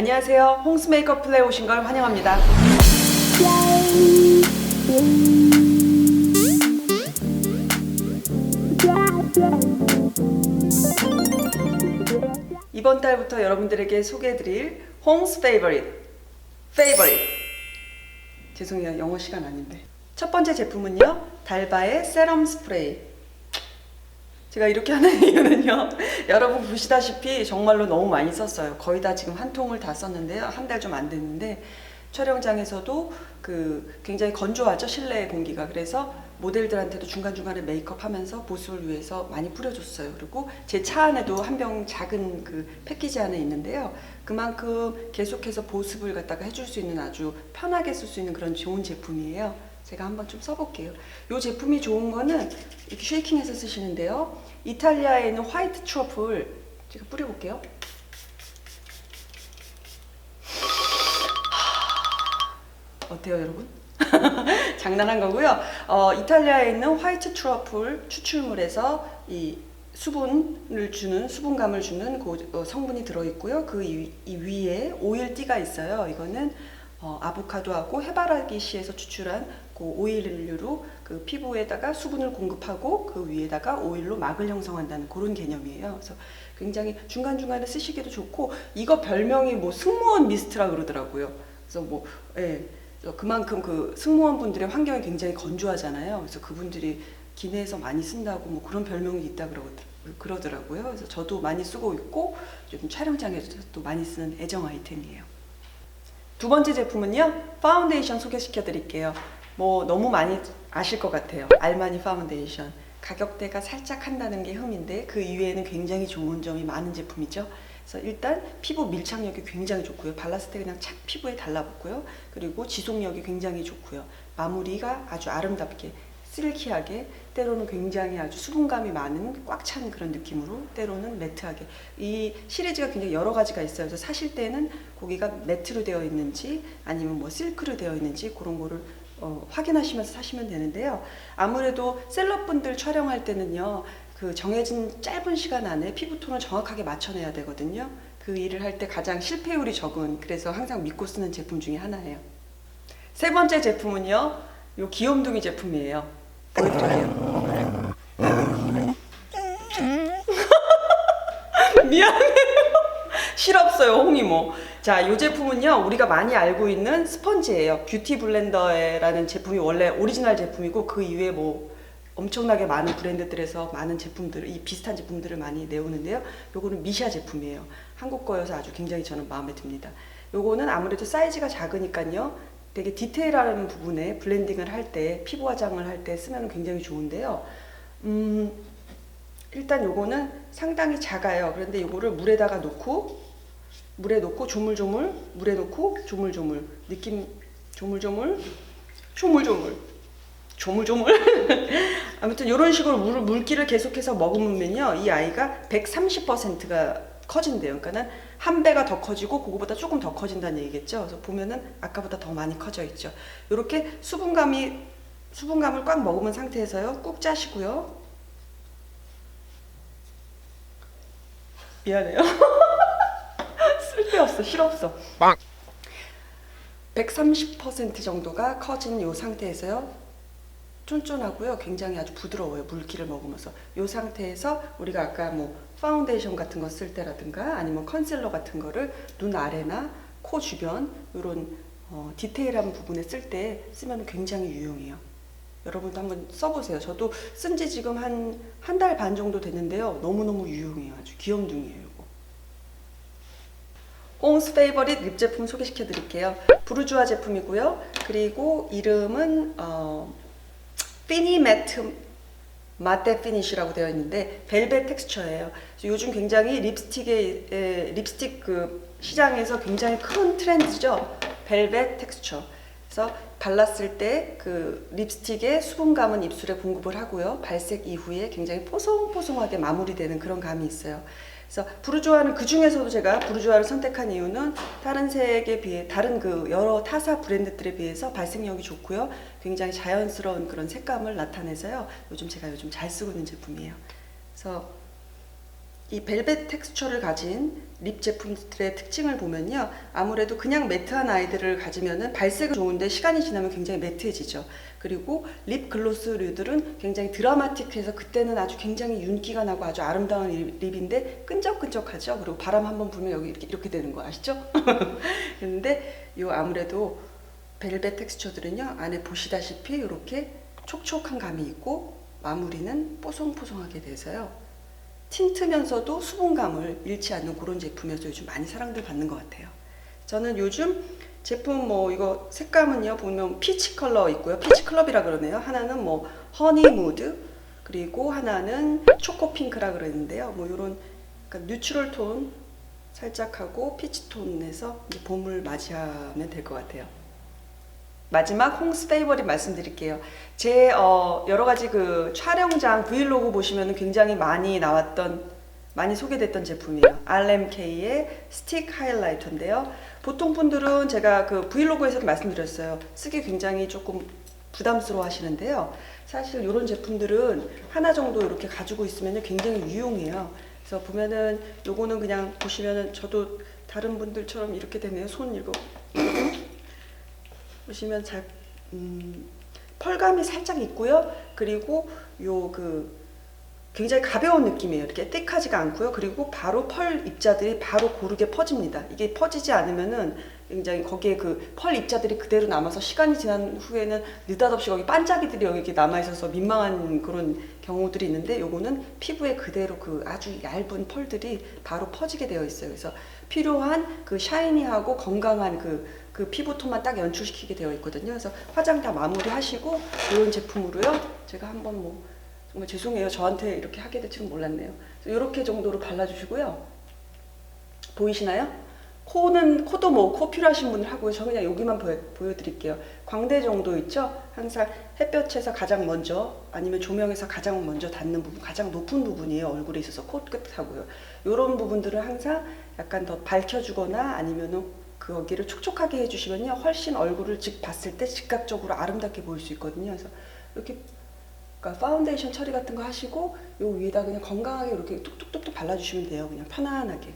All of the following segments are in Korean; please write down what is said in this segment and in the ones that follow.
안녕하세요. 홍스 메이크업 플레이 오신 걸 환영합니다. 이번 달부터 여러분들에게 소개해드릴 홍스 페이버릿. 페이버릿. 죄송해요. 영어 시간 아닌데. 첫 번째 제품은요. 달바의 세럼 스프레이 제가 이렇게 하는 이유는요. 여러분 보시다시피 정말로 너무 많이 썼어요. 거의 다 지금 한 통을 다 썼는데요. 한 달 좀 안 됐는데 촬영장에서도 그 굉장히 건조하죠 실내 공기가. 그래서 모델들한테도 중간중간에 메이크업 하면서 보습을 위해서 많이 뿌려줬어요. 그리고 제 차 안에도 한 병 작은 그 패키지 안에 있는데요. 그만큼 계속해서 보습을 갖다가 해줄 수 있는 아주 편하게 쓸 수 있는 그런 좋은 제품이에요 제가 한번 좀 써볼게요 이 제품이 좋은 거는 이렇게 쉐이킹해서 쓰시는데요 이탈리아에 있는 화이트 트러플 제가 뿌려볼게요 어때요 여러분? 장난한 거고요. 어, 이탈리아에 있는 화이트 트러플 추출물에서 이 수분을 주는 수분감을 주는 그, 어, 성분이 들어 있고요. 그 이, 이 위에 오일띠가 있어요. 이거는 어, 아보카도하고 해바라기 씨에서 추출한 그 오일류로 그 피부에다가 수분을 공급하고 그 위에다가 오일로 막을 형성한다는 그런 개념이에요. 그래서 굉장히 중간 중간에 쓰시기도 좋고 이거 별명이 뭐 승무원 미스트라 그러더라고요. 그래서 뭐 예. 그만큼 그 승무원분들의 환경이 굉장히 건조하잖아요. 그래서 그분들이 기내에서 많이 쓴다고 뭐 그런 별명이 있다 그러더- 그러더라고요. 그래서 저도 많이 쓰고 있고 좀 촬영장에서 또 많이 쓰는 애정 아이템이에요. 두 번째 제품은요. 파운데이션 소개시켜 드릴게요. 뭐 너무 많이 아실 것 같아요. 알마니 파운데이션. 가격대가 살짝 한다는 게 흠인데 그 이외에는 굉장히 좋은 점이 많은 제품이죠. 그래서 일단 피부 밀착력이 굉장히 좋고요. 발랐을 때 그냥 착 피부에 달라붙고요. 그리고 지속력이 굉장히 좋고요. 마무리가 아주 아름답게 실키하게 때로는 굉장히 아주 수분감이 많은 꽉 찬 그런 느낌으로 때로는 매트하게 이 시리즈가 굉장히 여러 가지가 있어요. 그래서 사실 때는 고기가 매트로 되어 있는지 아니면 뭐 실크로 되어 있는지 그런 거를 어, 확인하시면서 사시면 되는데요. 아무래도 셀럽분들 촬영할 때는요. 그 정해진 짧은 시간 안에 피부톤을 정확하게 맞춰내야 되거든요. 그 일을 할 때 가장 실패율이 적은 그래서 항상 믿고 쓰는 제품 중에 하나예요. 세 번째 제품은요. 요 귀염둥이 제품이에요. 보여드릴게요. 미안해요. 실없어요, 홍이모. 자, 이 제품은요, 우리가 많이 알고 있는 스펀지예요. 뷰티 블렌더라는 제품이 원래 오리지널 제품이고, 그 이외에 뭐, 엄청나게 많은 브랜드들에서 많은 제품들, 이 비슷한 제품들을 많이 내오는데요. 요거는 미샤 제품이에요. 한국 거여서 아주 굉장히 저는 마음에 듭니다. 요거는 아무래도 사이즈가 작으니까요. 되게 디테일한 부분에 블렌딩을 할 때, 피부 화장을 할 때 쓰면 굉장히 좋은데요. 음, 일단 요거는 상당히 작아요. 그런데 요거를 물에다가 놓고 물에 놓고 조물조물 물에 놓고 조물조물 느낌 조물조물 조물조물 조물조물 아무튼 이런 식으로 물, 물기를 계속해서 머금으면요 이 아이가 130%가 커진대요. 그러니까는 한 배가 더 커지고 그거보다 조금 더 커진다는 얘기겠죠. 그래서 보면은 아까보다 더 많이 커져 있죠. 이렇게 수분감이 수분감을 꽉 머금은 상태에서요 꾹 짜시고요. 미안해요. 쓸데없어, 실없어. 130% 정도가 커진 이 상태에서요. 쫀쫀하고요. 굉장히 아주 부드러워요. 물기를 먹으면서. 이 상태에서 우리가 아까 뭐 파운데이션 같은 거 쓸 때라든가 아니면 컨실러 같은 거를 눈 아래나 코 주변 이런 어, 디테일한 부분에 쓸 때 쓰면 굉장히 유용해요. 여러분도 한번 써보세요. 저도 쓴 지 지금 한 한 달 반 정도 됐는데요. 너무너무 유용해요. 아주 귀염둥이에요. 이거. 홍스 페이버릿 립 제품 소개시켜 드릴게요. 부르주아 제품이고요. 그리고 이름은 어, 피니 매트 마테 피니쉬라고 되어 있는데 벨벳 텍스처예요. 요즘 굉장히 립스틱의 에, 립스틱 그 시장에서 굉장히 큰 트렌드죠. 벨벳 텍스처. 그래서 발랐을 때 그 립스틱의 수분감은 입술에 공급을 하고요. 발색 이후에 굉장히 뽀송뽀송하게 마무리되는 그런 감이 있어요. 그래서 부르주아는 그 중에서도 제가 부르주아를 선택한 이유는 다른 색에 비해 다른 그 여러 타사 브랜드들에 비해서 발색력이 좋고요. 굉장히 자연스러운 그런 색감을 나타내서요. 요즘 제가 요즘 잘 쓰고 있는 제품이에요. 그래서 이 벨벳 텍스처를 가진 립 제품들의 특징을 보면요. 아무래도 그냥 매트한 아이들을 가지면은 발색은 좋은데 시간이 지나면 굉장히 매트해지죠. 그리고 립 글로스류들은 굉장히 드라마틱해서 그때는 아주 굉장히 윤기가 나고 아주 아름다운 립- 립인데 끈적끈적하죠. 그리고 바람 한번 불면 여기 이렇게, 이렇게 되는 거 아시죠? 근데 요 아무래도 벨벳 텍스처들은요. 안에 보시다시피 이렇게 촉촉한 감이 있고 마무리는 뽀송뽀송하게 돼서요. 틴트면서도 수분감을 잃지 않는 그런 제품이어서 요즘 많이 사랑들 받는 것 같아요. 저는 요즘 제품 뭐 이거 색감은요 보면 피치 컬러 있고요. 피치 클럽이라 그러네요. 하나는 뭐 허니 무드 그리고 하나는 초코 핑크라 그러는데요. 뭐 이런 뉴트럴 톤 살짝 하고 피치 톤에서 봄을 맞이하면 될 것 같아요. 마지막 홍스 페이버릿 말씀드릴게요. 제 어, 여러 가지 그 촬영장 브이로그 보시면 굉장히 많이 나왔던 많이 소개됐던 제품이에요. RMK의 스틱 하이라이터인데요. 보통 분들은 제가 그 브이로그에서도 말씀드렸어요. 쓰기 굉장히 조금 부담스러워 하시는데요. 사실 이런 제품들은 하나 정도 이렇게 가지고 있으면 굉장히 유용해요. 그래서 보면은 요거는 그냥 보시면은 저도 다른 분들처럼 이렇게 되네요. 손 이거 보시면 잘 음, 펄감이 살짝 있고요. 그리고 요 그 굉장히 가벼운 느낌이에요. 이렇게 띡하지가 않고요. 그리고 바로 펄 입자들이 바로 고르게 퍼집니다. 이게 퍼지지 않으면은 굉장히 거기에 그 펄 입자들이 그대로 남아서 시간이 지난 후에는 느닷없이 거기 반짝이들이 여기 남아 있어서 민망한 그런 경우들이 있는데 요거는 피부에 그대로 그 아주 얇은 펄들이 바로 퍼지게 되어 있어요. 그래서 필요한 그 샤이니하고 건강한 그, 그 피부톤만 딱 연출시키게 되어 있거든요. 그래서 화장 다 마무리하시고 이런 제품으로요. 제가 한번 뭐 정말 죄송해요. 저한테 이렇게 하게 될 줄은 몰랐네요. 이렇게 정도로 발라주시고요. 보이시나요? 코는 코도 뭐 코 필요하신 분들 하고요. 저 그냥 여기만 보여, 보여 드릴게요. 광대 정도 있죠? 항상 햇볕에서 가장 먼저 아니면 조명에서 가장 먼저 닿는 부분, 가장 높은 부분이에요. 얼굴에 있어서 코끝하고요. 이런 부분들을 항상 약간 더 밝혀주거나 아니면은 그 거기를 촉촉하게 해주시면요. 훨씬 얼굴을 즉 봤을 때 즉각적으로 아름답게 보일 수 있거든요. 그래서 이렇게 그러니까 파운데이션 처리 같은 거 하시고 요 위에다 그냥 건강하게 이렇게 툭툭툭툭 발라주시면 돼요. 그냥 편안하게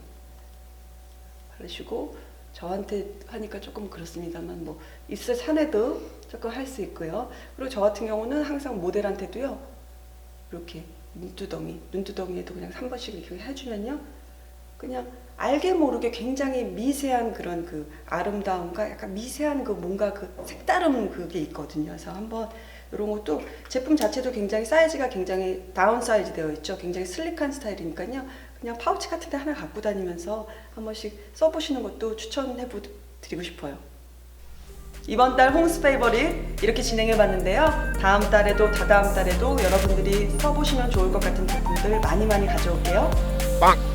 바르시고 저한테 하니까 조금 그렇습니다만 뭐 있을 산에도 조금 할 수 있고요. 그리고 저 같은 경우는 항상 모델한테도요 이렇게 눈두덩이 눈두덩이에도 그냥 한 번씩 이렇게 해주면요 그냥 알게 모르게 굉장히 미세한 그런 그 아름다움과 약간 미세한 그 뭔가 그 색다른 그게 있거든요. 그래서 한번 이런 것도 제품 자체도 굉장히 사이즈가 굉장히 다운 사이즈 되어 있죠. 굉장히 슬릭한 스타일이니까요. 그냥 파우치 같은 데 하나 갖고 다니면서 한 번씩 써보시는 것도 추천해 드리고 싶어요. 이번 달 홍스 페이버릿 이렇게 진행해 봤는데요. 다음 달에도 다다음 달에도 여러분들이 써보시면 좋을 것 같은 제품들 많이 많이 가져올게요. 빵!